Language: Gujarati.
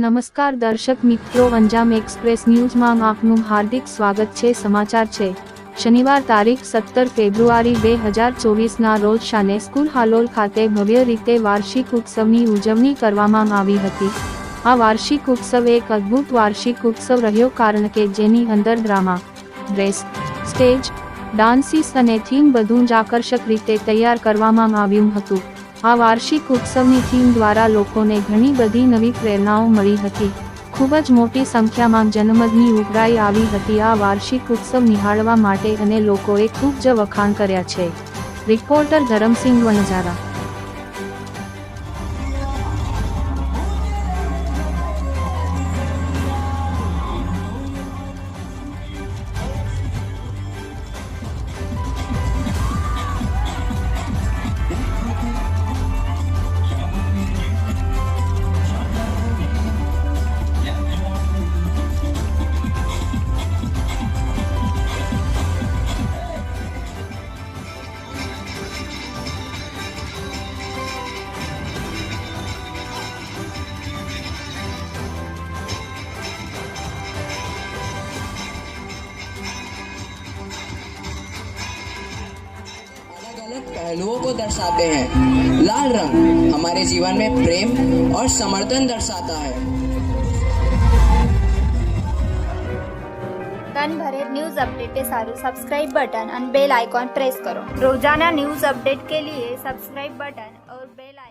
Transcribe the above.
નમસ્કાર દર્શક મિત્રો અંજામ એક્સપ્રેસ ન્યૂઝમાં આપનું હાર્દિક સ્વાગત છે, સમાચાર છે. શનિવાર તારીખ સત્તર ફેબ્રુઆરી બે હજાર ચોવીસના રોજ શાને સ્કૂલ હાલોલ ખાતે ભવ્ય રીતે વાર્ષિક ઉત્સવની ઉજવણી કરવામાં આવી હતી. આ વાર્ષિક ઉત્સવ એક અદ્ભુત વાર્ષિક ઉત્સવ રહ્યો કારણ કે જેની અંદર ડ્રામા, ડ્રેસ, સ્ટેજ, ડાન્સીસ અને થીમ બધું જ આકર્ષક રીતે તૈયાર કરવામાં આવ્યું હતું. આ વાર્ષિક ઉત્સવની થીમ દ્વારા લોકોને ઘણી બધી નવી પ્રેરણાઓ મળી હતી. ખૂબ જ મોટી સંખ્યામાં જનમદની ઉભરાઈ આવી હતી. આ વાર્ષિક ઉત્સવ નિહાળવા માટે અને લોકોએ ખૂબ જ વખાણ કર્યા છે. રિપોર્ટર ધરમસિંહ વણજારા अलग पहलुओं को दर्शाते हैं। लाल रंग हमारे जीवन में प्रेम और समर्थन दर्शाता है। तन भरे न्यूज़ अपडेट के सारे सब्सक्राइब बटन और बेल आइकॉन प्रेस करो। रोज़ाना न्यूज़ अपडेट के लिए सब्सक्राइब बटन और बेल आइकॉन